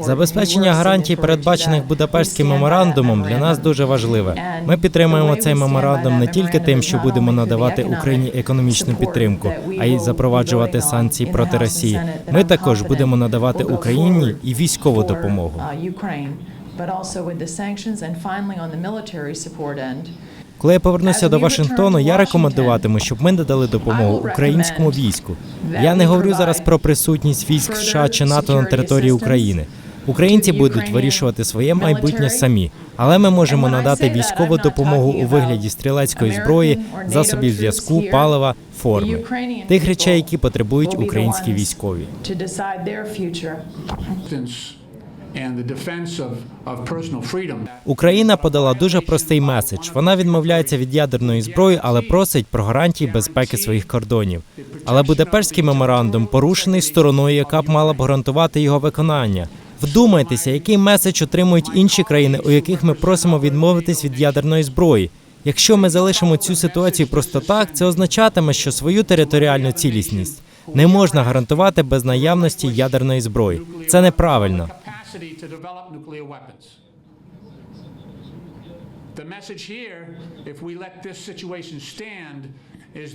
Забезпечення гарантій, передбачених Будапештським меморандумом, для нас дуже важливе. Ми підтримуємо цей меморандум не тільки тим, що будемо надавати Україні економічну підтримку, а й запроваджувати санкції проти Росії. Ми також будемо надавати Україні і військову допомогу. Коли я повернуся до Вашингтону, я рекомендуватиму, щоб ми надали допомогу українському війську. Я не говорю зараз про присутність військ США чи НАТО на території України. Українці будуть вирішувати своє майбутнє самі, але ми можемо надати військову допомогу у вигляді стрілецької зброї, засобів зв'язку, палива, форми тих речей, які потребують українські військові. Україна подала дуже простий меседж. Вона відмовляється від ядерної зброї, але просить про гарантії безпеки своїх кордонів. Але Будапештський меморандум порушений стороною, яка б мала б гарантувати його виконання. Вдумайтеся, який меседж отримують інші країни, у яких ми просимо відмовитись від ядерної зброї. Якщо ми залишимо цю ситуацію просто так, це означатиме, що свою територіальну цілісність не можна гарантувати без наявності ядерної зброї. Це неправильно. Capacity to develop nuclear weapons. The message here, if we let this situation stand,